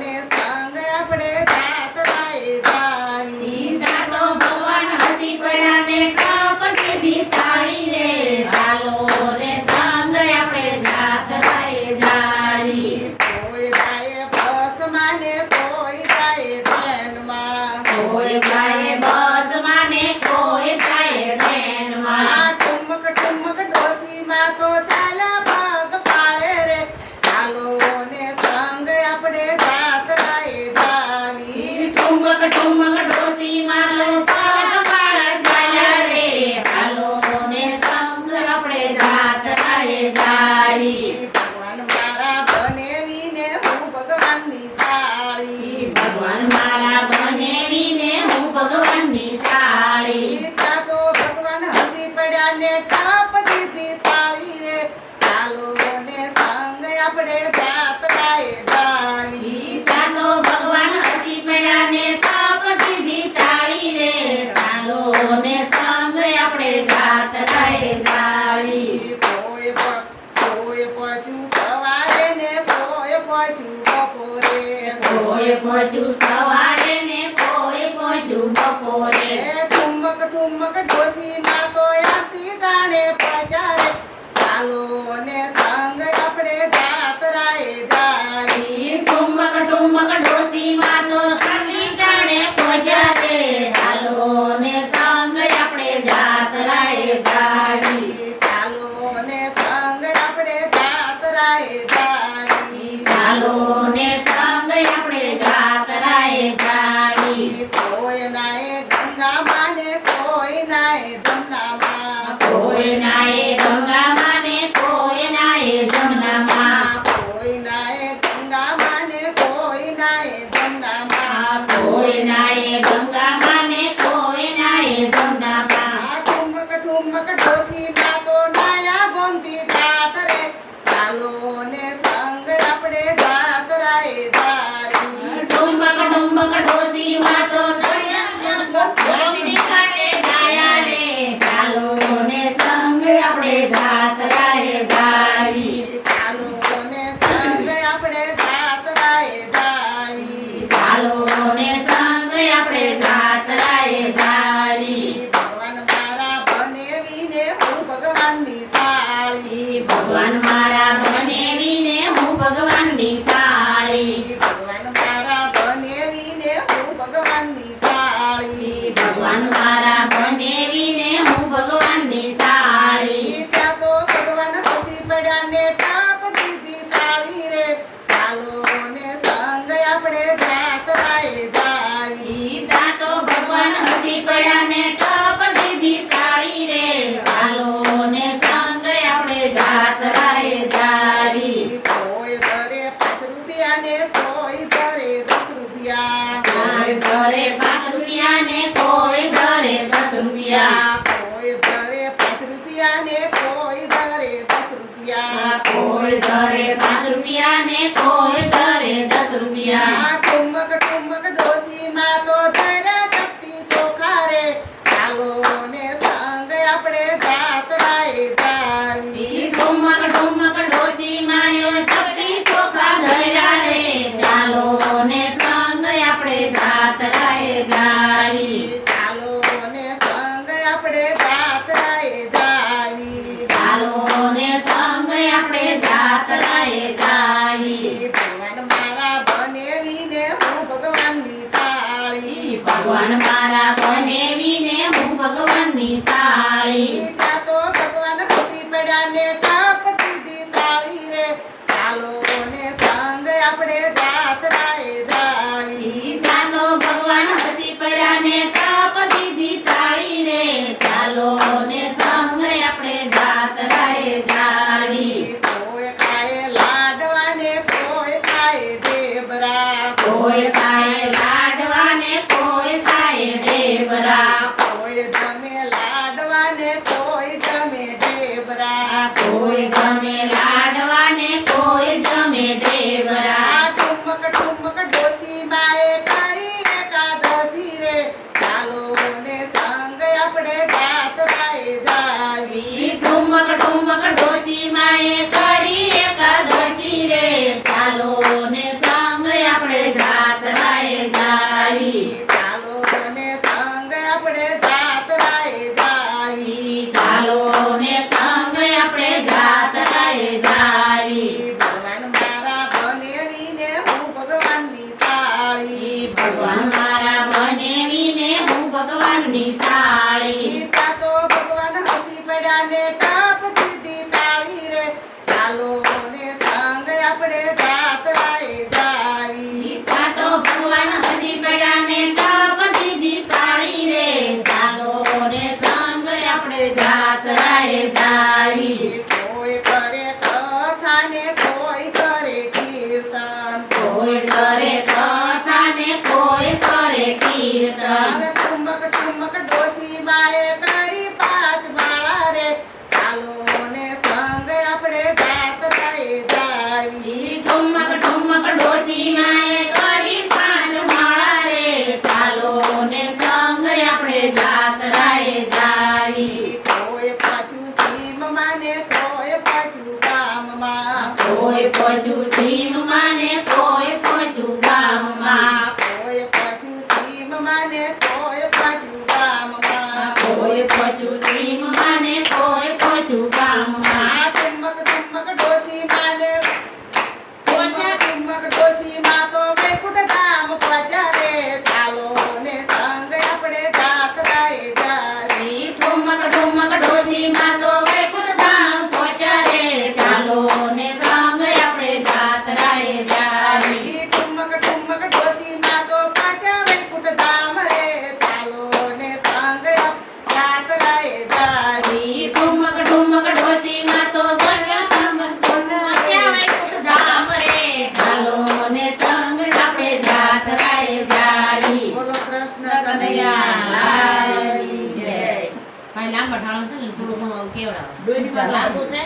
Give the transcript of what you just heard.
Parabéns. ódio, આપડે જાત રાએ જાળી જાતો ભગવાન હસી પડ્યા ને ટપ દીધી તાળી રે હાલો ને સંગ આપણે જાત રાએ જાળી કોઈ ધરે 5 રૂપિયા ને કોઈ ધરે 10 રૂપિયા કોઈ ધરે 5 રૂપિયા ને કોઈ ધરે 10 રૂપિયા કોઈ ધરે 5 રૂપિયા ને કોઈ ધરે 10 રૂપિયા जात नाही કોઈ જમે ઢેબરા કોઈ જમે ことは మాకు డోసి మాకు 拿不呢。